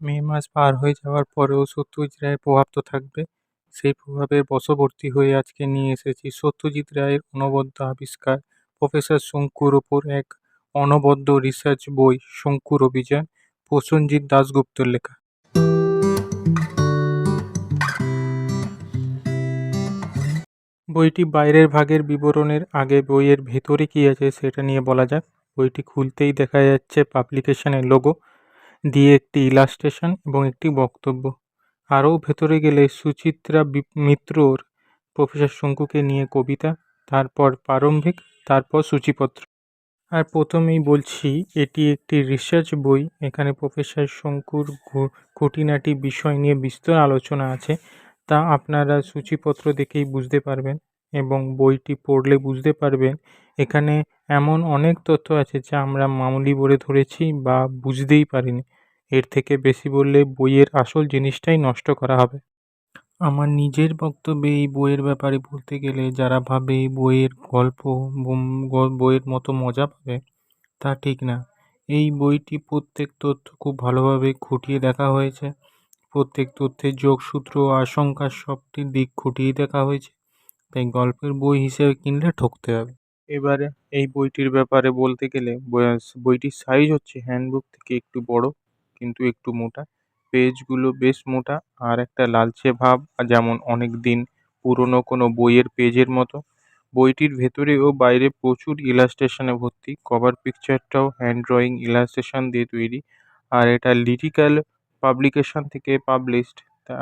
মে মাস পার হয়ে যাওয়ার পরেও সত্যজিৎ রায়ের প্রভাব তো থাকবে। সেই প্রভাবের বশবর্তী হয়ে আজকে নিয়ে এসেছি সত্যজিৎ রায়ের অনবদ্য আবিষ্কার। প্রফেসর শঙ্কুর ওপর এক অনবদ্য রিসার্চ বই, শঙ্কুর অভিযান, প্রসেনজিৎ দাশগুপ্তর লেখা। বইটি বাইরের ভাগের বিবরণের আগে বইয়ের ভেতরে কী আছে সেটা নিয়ে বলা যাক। বইটি খুলতেই দেখা যাচ্ছে পাবলিকেশনের লোগো দিয়ে একটি ইলাস্ট্রেশন এবং একটি বক্তব্য। আরও ভেতরে গেলে সুচিত্রা মিত্রর প্রফেসর শঙ্কুকে নিয়ে কবিতা, তারপর প্রারম্ভিক, তারপর সূচিপত্র। আর প্রথমেই বলছি, এটি একটি রিসার্চ বই। এখানে প্রফেসর শঙ্কুর খুঁটিনাটি বিষয় নিয়ে বিস্তর আলোচনা আছে। তা আপনারা সূচিপত্র দেখেই বুঝতে পারবেন এবং বইটি পড়লে বুঝতে পারবেন। এখানে এমন অনেক তথ্য আছে যা আমরা মামুলি বলে ধরেছি বা বুঝতেই পারিনি। এর থেকে বেশি বললে বইয়ের আসল জিনিসটাই নষ্ট করা হবে। আমার নিজের বক্তব্যে এই বইয়ের ব্যাপারে বলতে গেলে যারা ভাবে এই বইয়ের গল্প বইয়ের মতো মজা পাবে, তা ঠিক না। এই বইটি প্রত্যেক তথ্য খুব ভালোভাবে খুঁটিয়ে দেখা হয়েছে। প্রত্যেক তথ্যের যোগসূত্র আশঙ্কার সবটি দিক খুঁটিয়ে দেখা হয়েছে। তাই গল্পের বই হিসেবে কিনলে ঠকতে হবে। এবারে এই বইটির ব্যাপারে বলতে গেলে বইটির সাইজ হচ্ছে হ্যান্ডবুক থেকে একটু বড়, কিন্তু একটু মোটা। পেজগুলো বেশ মোটা আর একটা লালচে ভাব যেমন অনেক দিন পুরনো কোনো বইয়ের পেজের মতো। বইটির ভেতরে ও বাইরে প্রচুর ইলাস্ট্রেশনে ভর্তি কভার পিকচারটাও হ্যান্ড ড্রয়িং ইলাস্ট্রেশন দিয়ে তৈরি। আর এটা লিরিক্যাল পাবলিকেশন থেকে পাবলিশড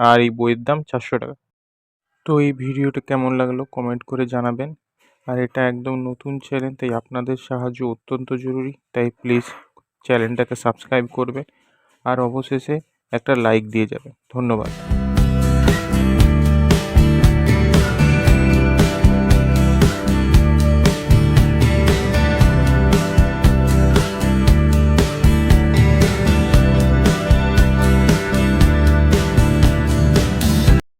আর এই বইয়ের দাম চারশো টাকা। তো এই ভিডিওটা কেমন লাগল কমেন্ট করে জানাবেন। আর এটা একদম নতুন চ্যানেল তাই আপনাদের সাহায্য অত্যন্ত জরুরি। তাই প্লিজ চ্যানেলটাকে সাবস্ক্রাইব করবে আর অবশেষে একটা লাইক দিয়ে যাবে ধন্যবাদ।